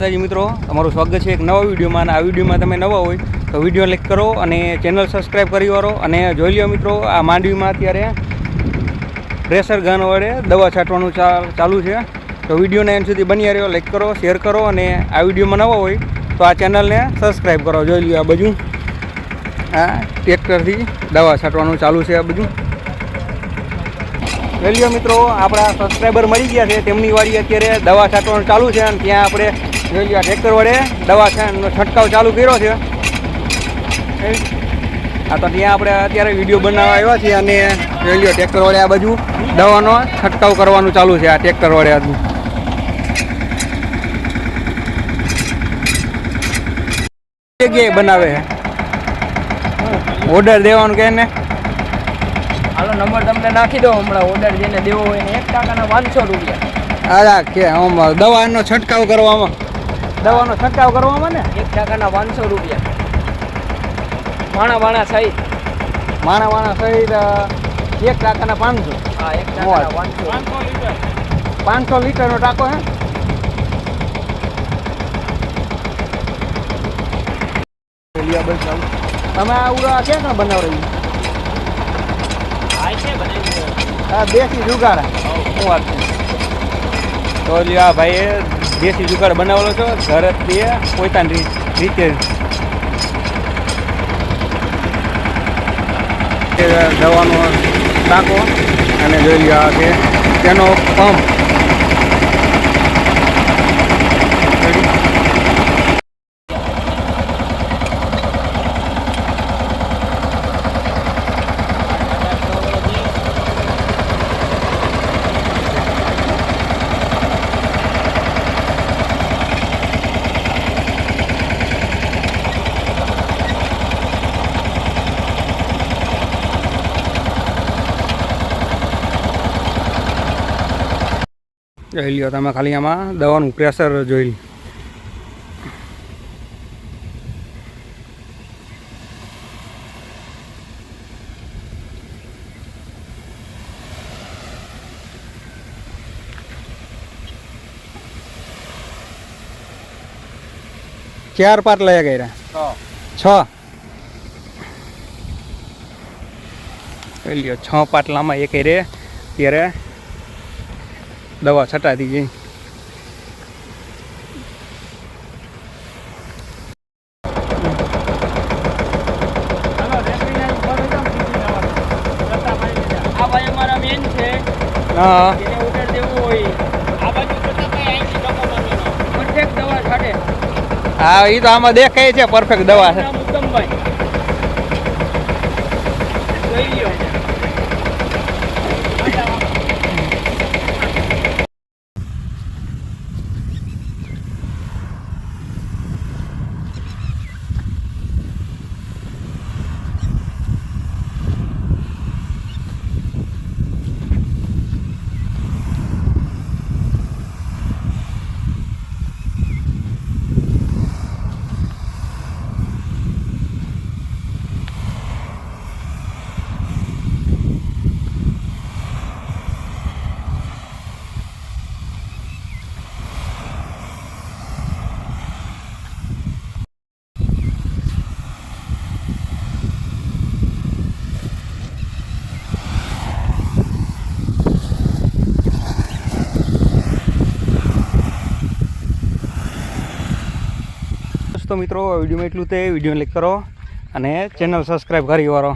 માતાજી મિત્રો, તમારું સ્વાગત છે એક નવા વિડીયોમાં અને આ વિડીયોમાં તમે નવા હોય તો વીડિયો લાઈક કરો અને ચેનલ સબસ્ક્રાઈબ કરી વાળો અને જોઈ લો મિત્રો, આ માંડવીમાં અત્યારે પ્રેશર ગન વડે દવા છાંટવાનું ચાલુ છે. તો વિડીયોને એમ સુધી બની રહ્યો, લાઈક કરો, શેર કરો અને આ વિડીયોમાં નવા હોય તો આ ચેનલને સબસ્ક્રાઈબ કરો. જોઈ લો આ બાજુ. આ ટ્રેક્ટરથી દવા છાંટવાનું ચાલુ છે આ બધું જોઈ મિત્રો, આપણા સબસ્ક્રાઈબર મળી ગયા છે, તેમની વાળી અત્યારે દવા છાંટવાનું ચાલુ છે અને ત્યાં આપણે જોઈ લ્યો ટ્રેક્ટર વડે દવા છંટકાવ ચાલુ કર્યો છે. આ તો ત્યાં આપણે અત્યારે વીડિયો બનાવવા આવ્યા છીએ અને જોઈ લ્યો ટ્રેક્ટર વડે આ બાજુ દવાનો છંટકાવ કરવાનું ચાલુ છે આ ટ્રેક્ટર વડે આજુ. જગ્યાએ બનાવે છે? ઓર્ડર દેવાનું કે ને હાલો નંબર તમને નાખી દો હમણાં. ઓર્ડર જેને દેવો હોય એક ટાકાના પાંચસો રૂપિયા. હા કે આમ દવાનો છંટકાવ કરવામાં. દવાનો છંટકાવ કરવામાં ને? એક ટાકાના પાંચસો રૂપિયા. માણા વાણા સહિત. માણા વાણા સહિત એક ટાંકાના પાંચસો. હા એક ટાકાના પાંચસો. પાંચસો લીટરનો ટાંકો હે? તમે આ ઉડા ક્યાં ક્યાં બનાવ રહી છે દેશી જુગાડ શું વાત છે? તો ભાઈ દેશી જુગાડ બનાવેલો છો તે પોતાની રીતે દવાનો ટાંકો અને જોઈ આ છે, તેનો પંપ જોઈ લ્યો તમે ખાલી આમાં દવાનું પ્રેશર જોઈ લ્યો. ચાર પાર લઈ ગયા છ. લ્યો છ પાટલામાં એક રે ત્યારે દવા છટાતી જઈ હા. હા એ તો આમાં દેખાય છે પરફેક્ટ દવા છે નામ ઉત્તમભાઈ જોઈ લ્યો તો મિત્રો વિડીયોમાં એટલું તે. વિડીયોને લાઈક કરો અને ચેનલ સબસ્ક્રાઈબ કરી વાળો